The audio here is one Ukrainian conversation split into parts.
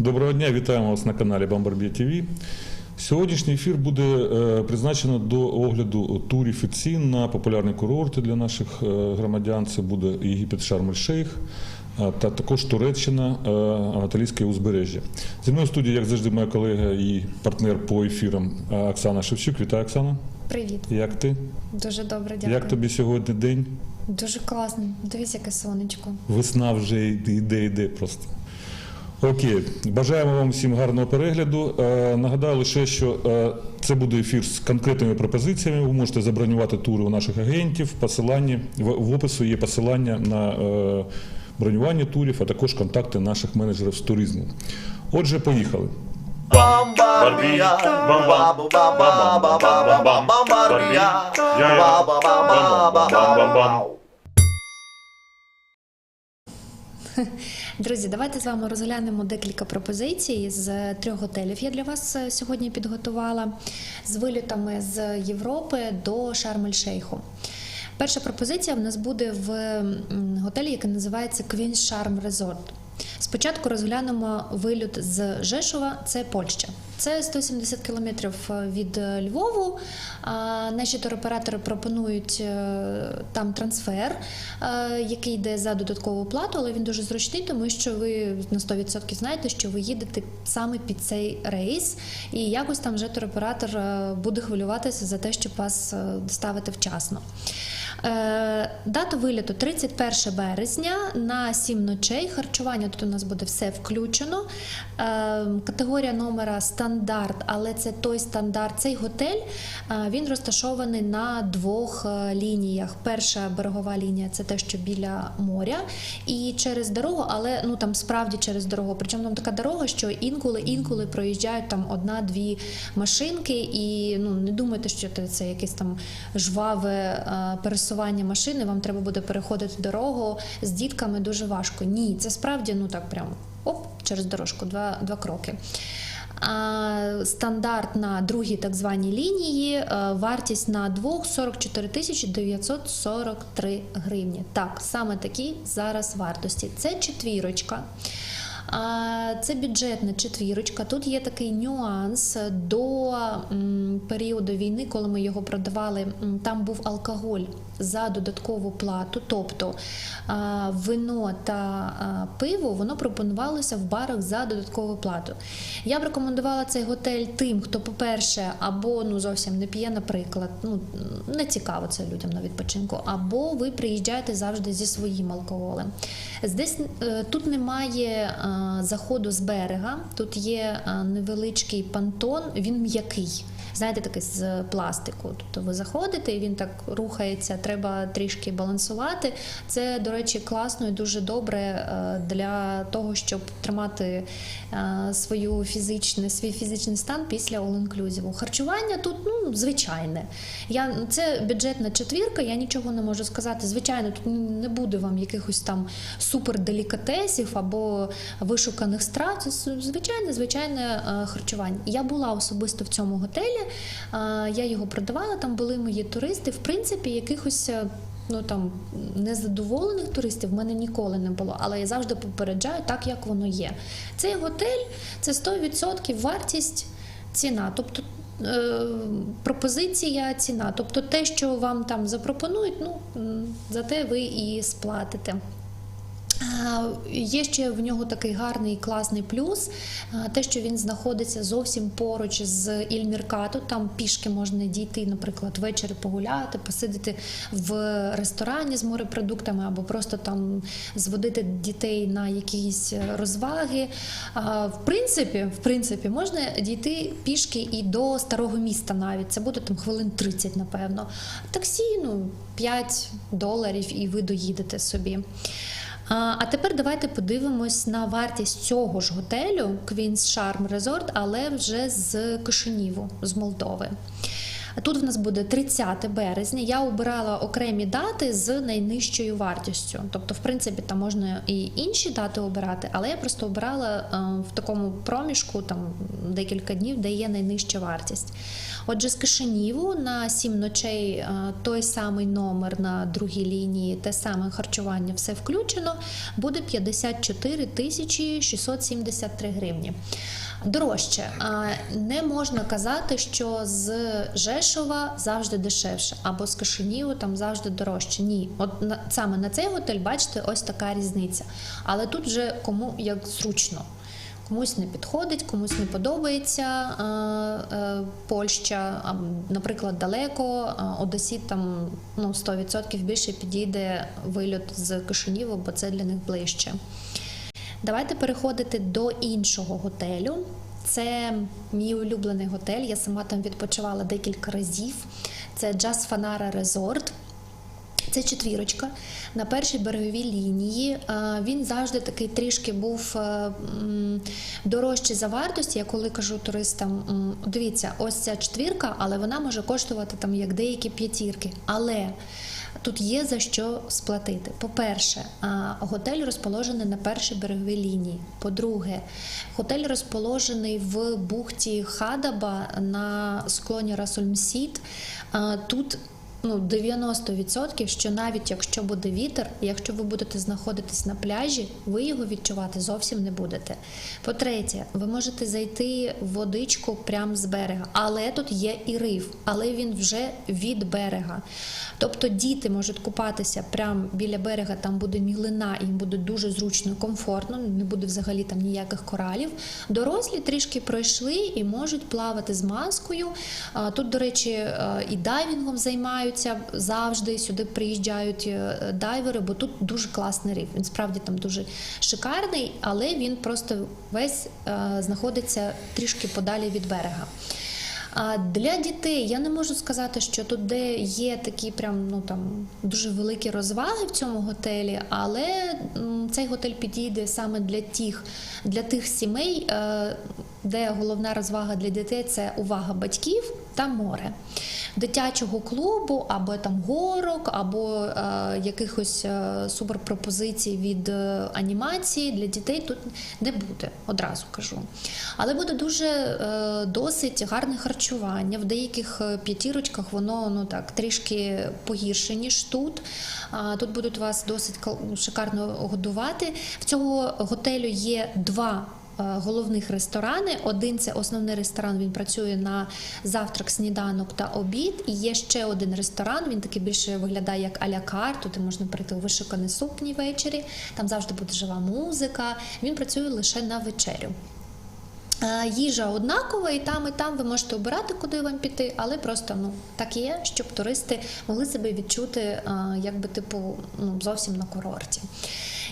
Доброго дня, вітаємо вас на каналі Бомбарбія ТВ. Сьогоднішній ефір буде е, призначено до огляду турів і цін на популярні курорти для наших е, громадян. Це буде Єгипет Шарм-ель-Шейх е, та також Туреччина, Анатолійське узбережжя. Зі мною в студії, як завжди, моя колега і партнер по ефірам Оксана Шевчук. Вітаю, Оксана. Привіт, Як ти? дуже добре, дякую. Як тобі сьогодні день? Дуже класно. Дивись, яке сонечко. Весна вже йде, йде просто. Окей, бажаємо вам всім гарного перегляду. Е, нагадаю лише, що е, це буде ефір з конкретними пропозиціями. Ви можете забронювати тури у наших агентів. В в, в опису є посилання на е, бронювання турів, а також контакти наших менеджерів з туризму. Отже, поїхали. Бомбарбия, бомба, бомбарбия, бомба, Друзі, давайте з вами розглянемо декілька пропозицій з трьох готелів. Я для вас е, сьогодні підготувала з вилітами з Європи до Шарм-ель-Шейху. Перша пропозиція в нас буде в готелі, який називається Queen Charm Resort. Спочатку розглянемо виліт з Жешова, це Польща. Це 170 кілометрів від е, Львову. Наші туроператори пропонують е, там трансфер, е, який йде за додаткову плату, але він дуже зручний, тому що ви на 100% знаєте, що ви їдете саме під цей рейс, і якось там вже туроператор е, буде хвилюватися за те, щоб вас е, доставити вчасно. Е, Дата виліту 31 березня на 7 ночей. Харчування тут у нас буде все включено. Е, Категорія номера стандарт, але це той стандарт. Цей готель е, він розташований на двох лініях. Перша берегова лінія це те, що біля моря, і через дорогу, але ну там справді через дорогу. Причому там така дорога, що інколи інколи проїжджають там одна-дві машинки, і ну не думайте, що це- якесь там жваве е, пересування машини. Вам треба буде переходити дорогу з дітками дуже важко. Ні, це справді ну так прям оп, через дорожку, два, два кроки. А, стандарт на другій так званій лінії, е, вартість на двох 44 тисячі 943 гривні. Так, саме такі зараз вартості. Це четвірочка. Це бюджетна четвірочка. Тут є такий нюанс до періоду війни, коли ми його продавали. Там був алкоголь за додаткову плату, тобто вино та пиво воно пропонувалося в барах за додаткову плату. Я б рекомендувала цей готель тим, хто, по-перше, або ну зовсім не п'є, наприклад, ну не цікаво це людям на відпочинку, або ви приїжджаєте завжди зі своїм алкоголем. Здесь е, тут немає е, заходу з берега, тут є е, невеличкий понтон, він м'який. Знаєте, такий з пластику. Тобто ви заходите і він так рухається, треба трішки балансувати. Це, до речі, класно і дуже добре е, для того, щоб тримати е, свою фізичне, свій фізичний стан після all-inclusive. Харчування тут ну, звичайне. Я, це бюджетна четвірка, я нічого не можу сказати. Звичайно, тут не буде вам якихось там суперделікатесів або вишуканих страв. Це звичайне, звичайне е, харчування. Я була особисто в цьому готелі, я його продавала, там були мої туристи. В принципі, якихось. е, Ну там незадоволених туристів в мене ніколи не було, але я завжди попереджаю так, як воно є. Цей готель це 100% вартість ціна. Тобто е, пропозиція ціна. Тобто те, що вам там запропонують, ну за те ви і сплатите. Є ще в нього такий гарний класний плюс, те, що він знаходиться зовсім поруч з Ільміркату. Там пішки можна дійти, наприклад, ввечері погуляти, посидіти в ресторані з морепродуктами або просто там зводити дітей на якісь розваги. В принципі, в принципі, можна дійти пішки і до старого міста навіть. Це буде там хвилин 30, напевно. Таксі, ну, 5 доларів, і ви доїдете собі. А тепер давайте подивимось на вартість цього ж готелю Queen's Charm Resort, але вже з Кишиніву, з Молдови. Тут в нас буде 30 березня. Я обирала окремі дати з найнижчою вартістю. Тобто, в принципі, там можна і інші дати обирати, але я просто обирала е, в такому проміжку там декілька днів, де є найнижча вартість. Отже, з Кишиніву на 7 ночей е, той самий номер на другій лінії, те саме харчування, все включено, буде 54 тисячі 673 гривні. Дорожче не можна казати, що з Жешова завжди дешевше, або з Кишиніву там завжди дорожче. Ні, от саме на цей готель, бачите, ось така різниця. Але тут вже кому як зручно. Комусь не підходить, комусь не подобається е, Польща, наприклад, далеко, а Одесіт там ну, 100% більше підійде вильот з Кишиніву, бо це для них ближче. Давайте переходити до іншого готелю. Це мій улюблений готель. Я сама там відпочивала декілька разів. Це Jazz Fanara Resort. Це четвірочка на першій береговій лінії. Він завжди такий трішки був е, дорожчий за вартості. Я коли кажу туристам, дивіться, ось ця четвірка, але вона може коштувати там як деякі п'ятірки. Але Тут є за що сплатити. По-перше, готель розположений на першій береговій лінії. По-друге, готель розположений в бухті Хадаба на склоні Расульмсіт. Тут ну, 90%, що навіть якщо буде вітер, якщо ви будете знаходитись на пляжі, ви його відчувати зовсім не будете. По-третє, ви можете зайти в водичку прямо з берега, але тут є і риф, але він вже від берега. Тобто діти можуть купатися прямо біля берега, там буде мілина, їм буде дуже зручно, комфортно, не буде взагалі там ніяких коралів. Дорослі трішки пройшли і можуть плавати з маскою. Тут, до речі, е, і дайвінгом займаються завжди. Сюди приїжджають е, дайвери, бо тут дуже класний риф. Він справді там дуже шикарний, але він просто весь е, знаходиться трішки подалі від берега. А для дітей я не можу сказати, що тут де є такі прям ну там дуже великі розваги в цьому готелі, але цей готель підійде саме для тих, для тих сімей, е, де головна розвага для дітей це увага батьків та море. Дитячого клубу або там горок, або е, якихось е, суперпропозицій від е, анімації для дітей тут не буде, одразу кажу. Але буде дуже е, досить гарне харчування. В деяких е, п'ятірочках воно ну так трішки погірше, ніж тут. А, Тут будуть вас досить шикарно годувати. В цього готелю є два. Е, Головних ресторани. Один це основний ресторан. Він працює на завтрак, сніданок та обід. І є ще один ресторан. Він такий більше виглядає як аля карт. Туди можна прийти у вишуканий сукні ввечері. Там завжди буде жива музика. Він працює лише на вечерю. Е, Їжа однакова, і там, і там ви можете обирати, куди вам піти, але просто ну так є, щоб туристи могли себе відчути, е, якби типу ну, зовсім на курорті.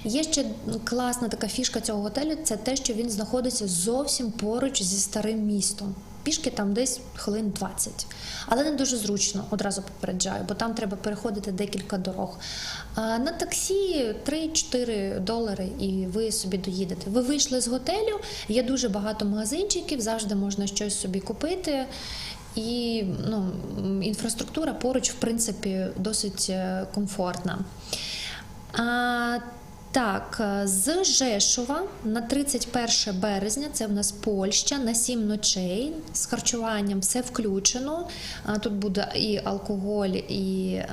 Є ще класна така фішка цього готелю це те, що він знаходиться зовсім поруч зі старим містом. Пішки там десь хвилин 20. Але не дуже зручно, одразу попереджаю, бо там треба переходити декілька дорог. На таксі 3-4 долари і ви собі доїдете. Ви вийшли з готелю, є дуже багато магазинчиків, завжди можна щось собі купити. І ну, інфраструктура поруч, в принципі, досить е, комфортна. А, так, е, з Жешова на 31 березня, це в нас Польща, на 7 ночей з харчуванням все включено. Тут буде і алкоголь, і е,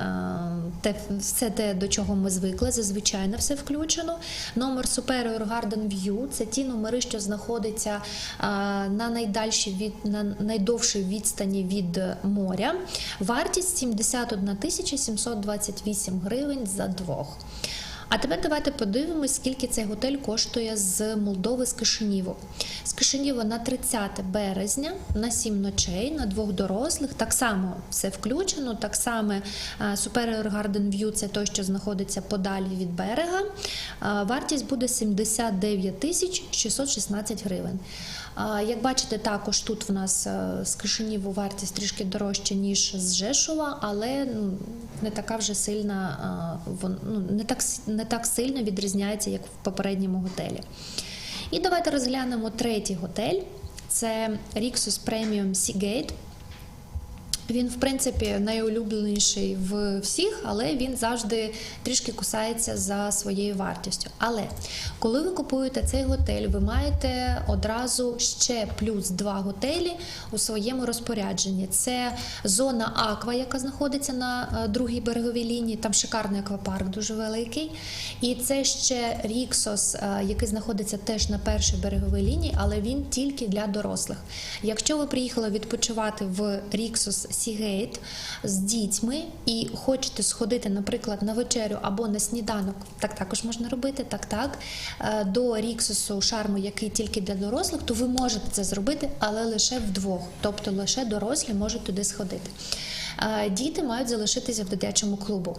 те, все те, до чого ми звикли, зазвичай все включено. Номер Superior Garden View це ті номери, що знаходяться е, на найдальшій від на найдовшій відстані від моря. Вартість 71 тисяча 728 гривень за двох. А тепер давайте подивимось, скільки цей готель коштує з Молдови з Кишиніву. З Кишинєва на 30 березня на 7 ночей на двох дорослих. Так само все включено. Так само е, Superior Garden View це той, що знаходиться подалі від берега. Е, Вартість буде 79 тисяч 616 гривень. Як бачите, також тут в нас е, з Кишиніву вартість трішки дорожча, ніж з Жешова, але ну, не така вже сильна, вон- ну, не, так, не так сильно відрізняється, як в попередньому готелі. І давайте розглянемо третій готель. Це Rixos Premium Seagate. Він, в принципі, найулюбленіший в всіх, але він завжди трішки кусається за своєю вартістю. Але коли ви купуєте цей готель, ви маєте одразу ще плюс два готелі у своєму розпорядженні. Це зона Аква, яка знаходиться на е, другій береговій лінії. Там шикарний аквапарк, дуже великий. І це ще Ріксос, е, який знаходиться теж на першій береговій лінії, але він тільки для дорослих. Якщо ви приїхали відпочивати в Ріксос Сігейт з дітьми і хочете сходити, наприклад, на вечерю або на сніданок, так також можна робити, так так, е, до Ріксусу шарму, який тільки для дорослих, то ви можете це зробити, але лише вдвох, тобто лише дорослі можуть туди сходити. Е, Діти мають залишитися в дитячому клубу.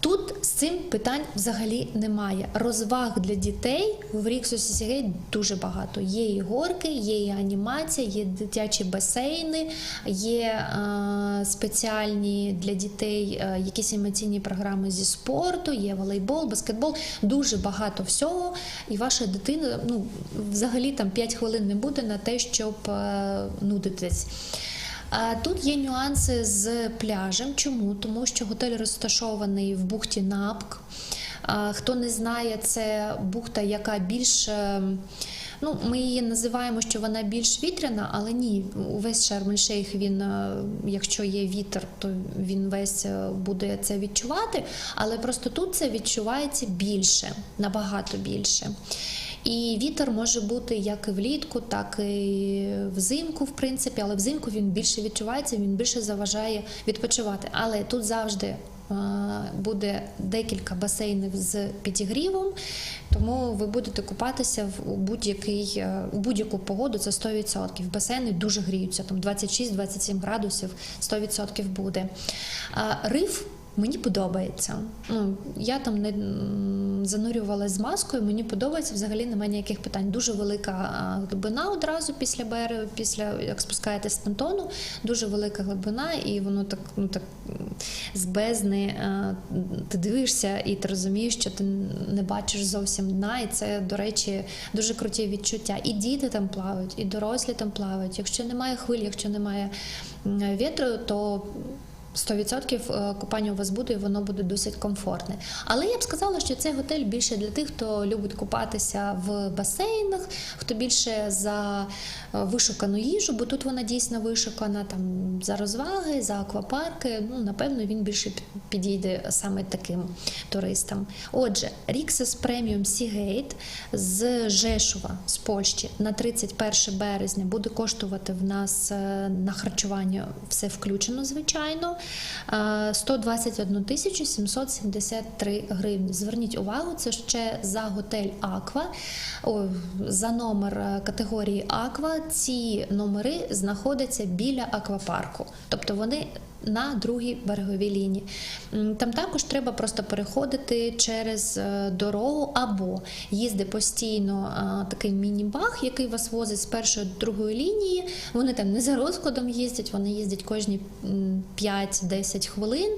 Тут цим питань взагалі немає. Розваг для дітей в Ріксусі Сігей дуже багато. Є і горки, є і анімація, є дитячі басейни, є е, спеціальні для дітей е, якісь емоційні програми зі спорту, є волейбол, баскетбол. Дуже багато всього. І ваша дитина ну, взагалі там 5 хвилин не буде на те, щоб е, нудитись. Тут є нюанси з пляжем. Чому? Тому що готель розташований в бухті Напк. Хто не знає, це бухта, яка більш. е, Ну, ми її називаємо, що вона більш вітряна, але ні, увесь Шарм-ель-Шейх, він, е, якщо є вітер, то він весь е, буде це відчувати. Але просто тут це відчувається більше, набагато більше. І вітер може бути як і влітку, так і взимку, в принципі, але взимку він більше відчувається, він більше заважає відпочивати. Але тут завжди е, буде декілька басейнів з підігрівом, тому ви будете купатися в будь-який е, у будь-яку погоду. Це 100%. Басейни дуже гріються, там 26-27 градусів, 100% буде. Риф Мені подобається. Ну, я там не занурювалася з маскою, мені подобається, взагалі немає ніяких питань. Дуже велика глибина одразу після берегу, після як спускаєтесь з понтону, дуже велика глибина, і воно так, ну так з бездни ти дивишся і ти розумієш, що ти не бачиш зовсім дна. І це, до речі, дуже круті відчуття. І діти там плавають, і дорослі там плавають. Якщо немає хвиль, якщо немає вітру, то 100% е, купання у вас буде, і воно буде досить комфортне. Але я б сказала, що цей готель більше для тих, хто любить купатися в басейнах, хто більше за е, вишукану їжу, бо тут вона дійсно вишукана там за розваги, за аквапарки. Ну, напевно, він більше підійде саме таким туристам. Отже, Rixos Premium Seagate з Жешува з Польщі на 31 березня буде коштувати в нас е, на харчування все включено, звичайно. Е, 121 тисячу 773 гривні. Зверніть увагу, це ще за готель Аква. За номер е, категорії Аква. Ці номери знаходяться біля аквапарку. Тобто вони на другій береговій лінії. Там також треба просто переходити через е, дорогу або їздить постійно такий міні-баг, який вас возить з першої до другої лінії. Вони там не за розкладом їздять, вони їздять кожні 5-10 хвилин.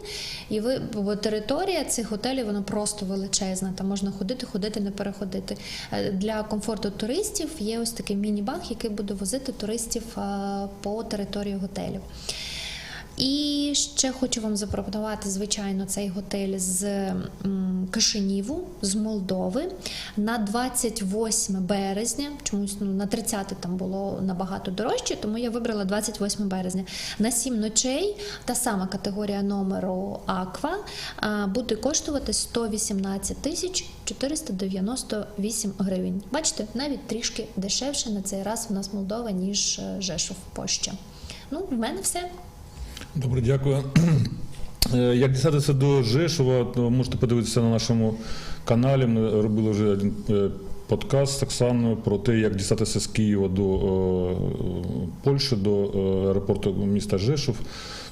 І ви бо територія цих готелів вона просто величезна. Там можна ходити, ходити, не переходити. Е, Для комфорту туристів є ось такий міні-баг, який буде возити туристів е, по території готелів. І ще хочу вам запропонувати, звичайно, цей готель з Кишиніву, з Молдови на 28 березня. Чомусь ну, на 30 там було набагато дорожче, тому я вибрала 28 березня. На 7 ночей та сама категорія номеру Аква буде коштувати 118 тисяч 498 гривень. Бачите, навіть трішки дешевше на цей раз у нас Молдова, ніж е, Жешов Польща. Ну, в мене все. Добре, дякую. Е, Як дістатися до Жешова, то можете подивитися на нашому каналі. Ми робили вже один е, подкаст з Оксаною про те, як дістатися з Києва до е, Польщі, до аеропорту міста Жешов.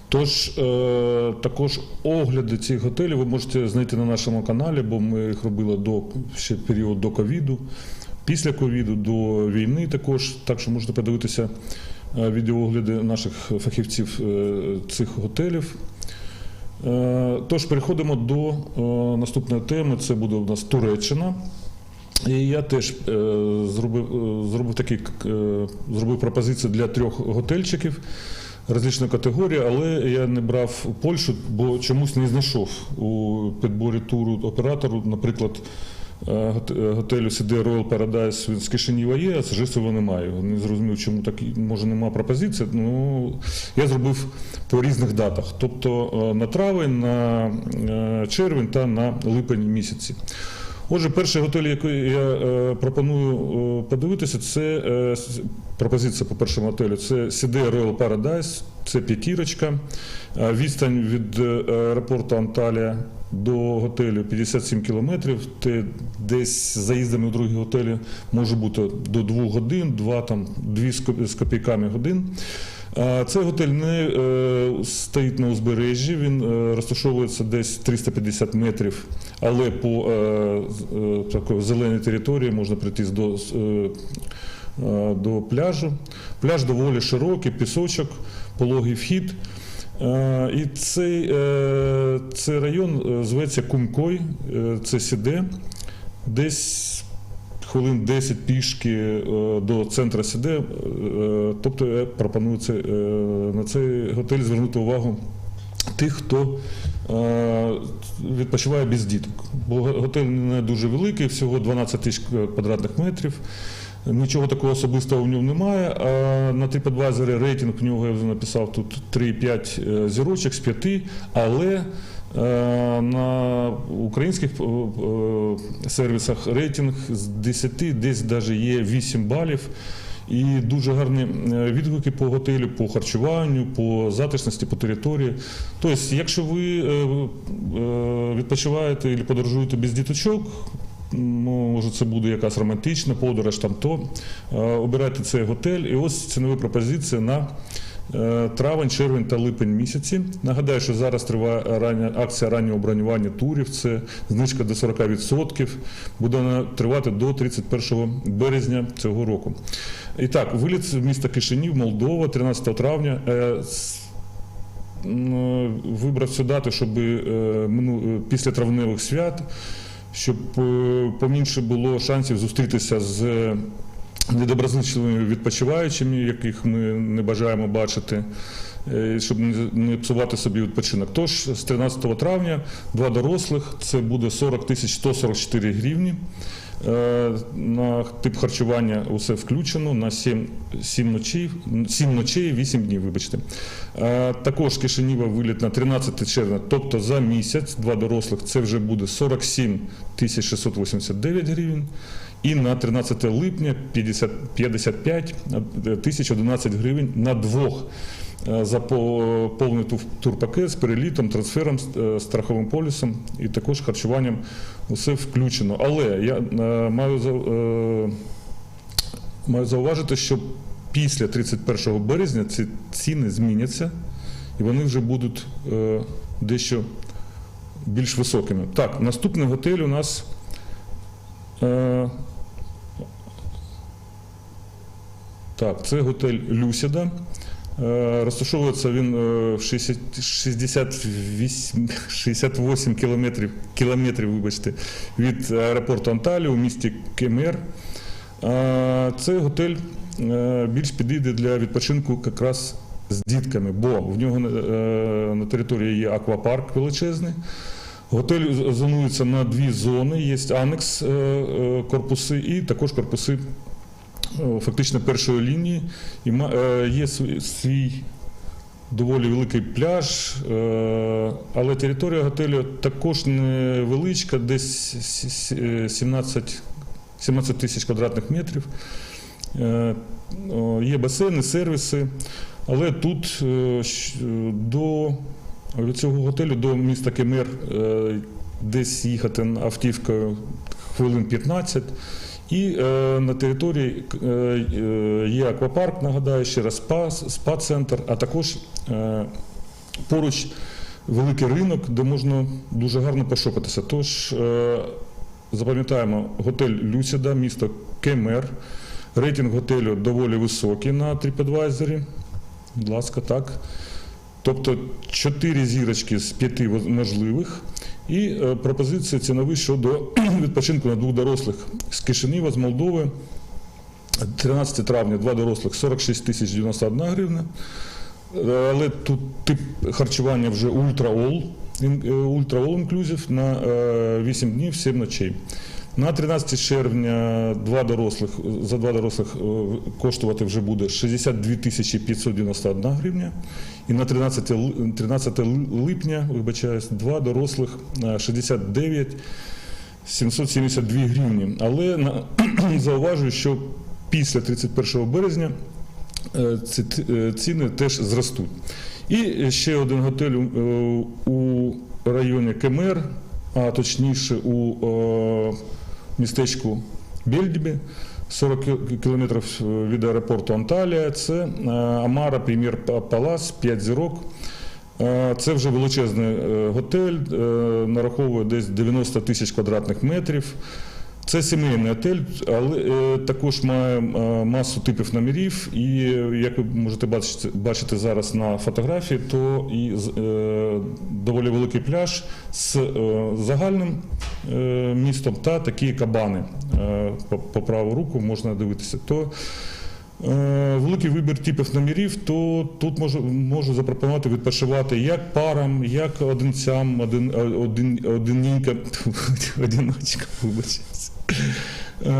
Тож також огляди цих готелів ви можете знайти на нашому каналі, бо ми їх робили до ще період до ковіду, після ковіду, до війни також. Так що можете подивитися відеоогляди наших фахівців е, цих готелів. Е, Тож переходимо до е, наступної теми. Це буде у нас Туреччина. І я теж е, зробив, е, зробив такі е, зробив пропозицію для трьох готельчиків. Различні категорії, але я не брав Польщу, бо чомусь не знайшов у підборі туру оператору, наприклад, е, е, готелю CD Royal Paradise він з Кишинєва є, а з Жисова немає. Не зрозумів, чому так може немає пропозиції. Ну я зробив по різних датах, тобто е, на травень, на е, червень та на липень місяці. Отже, перший готель, який я е, пропоную е, подивитися, це е, пропозиція по першому готелю. Це CD Royal Paradise, це п'ятірочка. Е, Відстань від е, аеропорту Анталія до готелю 57 кілометрів. Те десь заїздами у другі готелі може бути до 2 годин, 2 там 2 з копійками годин. Цей готель не е, стоїть на узбережжі, він е, розташовується десь 350 метрів, але по е, такої зеленій території можна прийти до, до пляжу. Пляж доволі широкий, пісочок, пологий вхід. Е, І цей, е, цей район е, зветься Кумкой, це Сіде. Десь хвилин 10 пішки до центру Сіде. Тобто я пропоную це, на цей готель звернути увагу тих, хто відпочиває без діток. Бо готель не дуже великий, всього 12 тисяч квадратних метрів. Нічого такого особистого в ньому немає. А на TripAdvisor рейтинг в нього я вже написав тут 3,5 зірочок з 5, але е, на українських е, е, сервісах рейтинг з 10, десь навіть є 8 балів. І дуже гарні е, відгуки по готелю, по харчуванню, по затишності, по території. Тобто, якщо ви е, е, відпочиваєте або подорожуєте без діточок, може це буде якась романтична подорож, там то е, обирайте цей готель. І ось цінова пропозиція на е, травень, червень та липень місяці. Нагадаю, що зараз триває рання, акція раннього бронювання турів. Це знижка до 40%. Буде тривати до 31 березня цього року. І так, виліт з міста Кишинів, Молдова, 13 травня. Е, Вибрав цю дату, щоб після травневих свят, щоб е, поменше було шансів зустрітися з е, недоброзичливими відпочиваючими, яких ми не бажаємо бачити, е, щоб не- не псувати собі відпочинок. Тож з 13 травня два дорослих це буде 40 тисяч 144 гривні. Е, На тип харчування усе включено на 7, 7 ночей, 7 ночей, 8 днів, вибачте. Е, Також Кишинєва виліт на 13 червня, тобто за місяць, два дорослих, це вже буде 47 тисяч 689 гривень. І на 13 липня 50, 55 тисяч 11 гривень на двох повний тур- турпакет з перелітом, трансфером, е, страховим полісом і також харчуванням усе включено. Але я е, маю, е, маю зауважити, що після 31 березня ці ціни зміняться і вони вже будуть е, дещо більш високими. Так, наступний готель у нас. Е, Так, це готель Люсіда. Е, Розташовується він е, в 60 68, 68 кілометрів, кілометрів вибачте, від аеропорту Анталії у місті Кемер. Цей готель е, більш підійде для відпочинку якраз з дітками, бо в нього на території є аквапарк величезний. Готель зонується на дві зони. Є анекс корпуси і також корпуси фактично першої лінії. І е, є свій- доволі великий пляж, е, але територія готелю також невеличка, десь с- с- е, 17, 17 тисяч квадратних метрів. Е, Є басейни, сервіси, але тут е, е, до від цього готелю до міста Кемер е, десь їхати автівкою хвилин 15. І е, на території е, є аквапарк, нагадаю, ще раз спа, спа-центр, а також е, поруч великий ринок, де можна дуже гарно пошопитися. Тож е, запам'ятаємо готель Люсіда, місто Кемер. Рейтинг готелю доволі високий на TripAdvisor. Будь ласка, так. Тобто 4 зірочки з 5 можливих. І е, пропозиція цінові щодо відпочинку на двох дорослих з Кишинева, з Молдови. 13 травня два дорослих 46 тисяч 91 гривня. Е, Але тут тип харчування вже ультра-ол, е, ультра-ол інклюзив на е, 8 днів, 7 ночей. На 13 червня два дорослих, за два дорослих е, коштувати вже буде 62 тисячі 591 гривня. І на 13, 13 липня, вибачаюсь, два дорослих е, 69 772 гривні. Але на, зауважую, що після 31 березня е, ці е, ціни теж зростуть. І ще один готель е, у районі Кемер, а точніше у е, містечку Бельдібі, 40 кілометрів е, від аеропорту Анталія. Це е, Амара Прем'єр Палас, 5 зірок. Е, Це вже величезний готель, нараховує десь 90 тисяч квадратних метрів. Це сімейний готель, але е, також має е, масу типів номерів. І як ви можете бачити, зараз на фотографії, то і е, доволі великий пляж з загальним містом та такі кабани по, праву руку можна дивитися. То Великий вибір типів номерів, то тут можу, можу запропонувати відпочивати як парам, як одинцям, один, один, одинінька, одиночка, вибачаюся.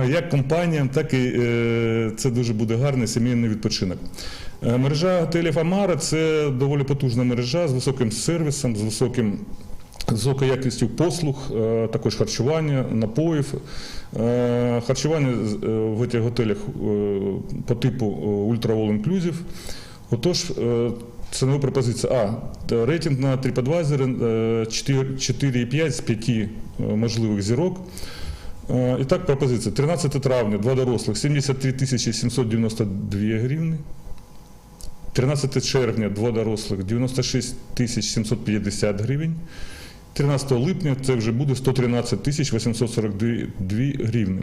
Як компаніям, так і е, це дуже буде гарний сімейний відпочинок. Е, Мережа готелів Амара це доволі потужна мережа з високим сервісом, з високим з якістю послуг, е, також харчування, напоїв. Харчування в цих готелях по типу Ultra All Inclusive. Отож, е, цінова пропозиція. А, рейтинг на TripAdvisor е, 4 4,5 з 5 е, можливих зірок. Е, І так, пропозиція. 13 травня, два дорослих, 73 тисячі 792 гривні. 13 червня, два дорослих, 96 тисяч 750 гривень. 13 липня це вже буде 113 тисяч 842 гривні.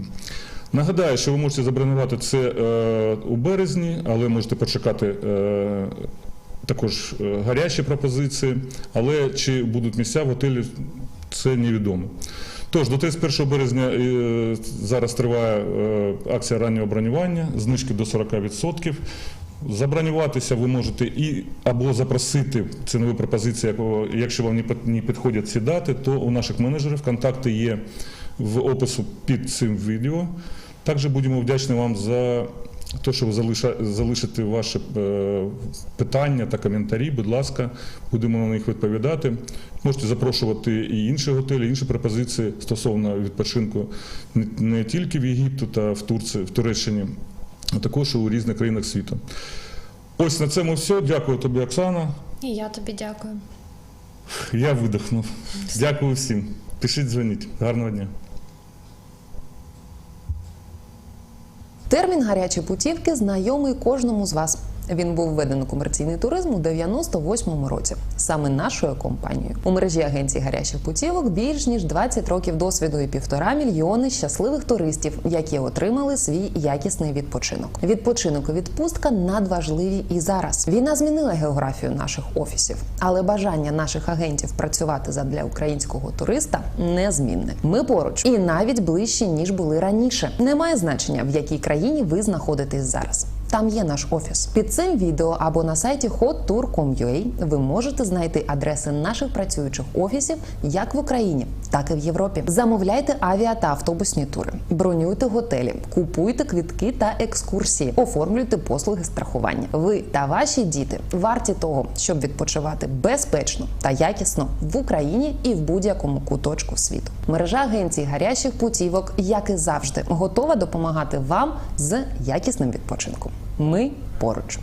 Нагадаю, що ви можете забронювати це е, у березні, але можете почекати е, також гарячі пропозиції, але чи будуть місця в готелі, це невідомо. Тож, до 31 березня е, зараз триває е, акція раннього бронювання, знижки до 40%. Забронюватися ви можете і або запросити цінові пропозиції, якщо вам не підходять ці дати, то у наших менеджерів контакти є в опису під цим відео. Також будемо вдячні вам за те, що ви залиша- залишите ваші е, питання та коментарі. Будь ласка, будемо на них відповідати. Можете запрошувати і інші готелі, інші пропозиції стосовно відпочинку не- не тільки в Єгипту та в Турції, в Туреччині, а також у різних країнах світу. Ось на цьому все. Дякую тобі, Оксана. І я тобі дякую. Я видихнув. Дякую всім. Пишіть, дзвоніть. Гарного дня. Термін гарячі путівки знайомий кожному з вас. Він був введений у комерційний туризм у 98-му році, саме нашою компанією. У мережі агенцій гарячих путівок більш ніж 20 років досвіду і півтора мільйони щасливих туристів, які отримали свій якісний відпочинок. Відпочинок і відпустка надважливі і зараз. Війна змінила географію наших офісів, але бажання наших агентів працювати задля українського туриста незмінне. Ми поруч і навіть ближче ніж були раніше. Немає значення, в якій країні ви знаходитесь зараз. Там є наш офіс. Під цим відео або на сайті hottour.com.ua ви можете знайти адреси наших працюючих офісів як в Україні, так і в Європі. Замовляйте авіа та автобусні тури, бронюйте готелі, купуйте квитки та екскурсії, оформлюйте послуги страхування. Ви та ваші діти варті того, щоб відпочивати безпечно та якісно в Україні і в будь-якому куточку світу. Мережа агенцій гарячих путівок, як і завжди, готова допомагати вам з якісним відпочинком. Ми поруч.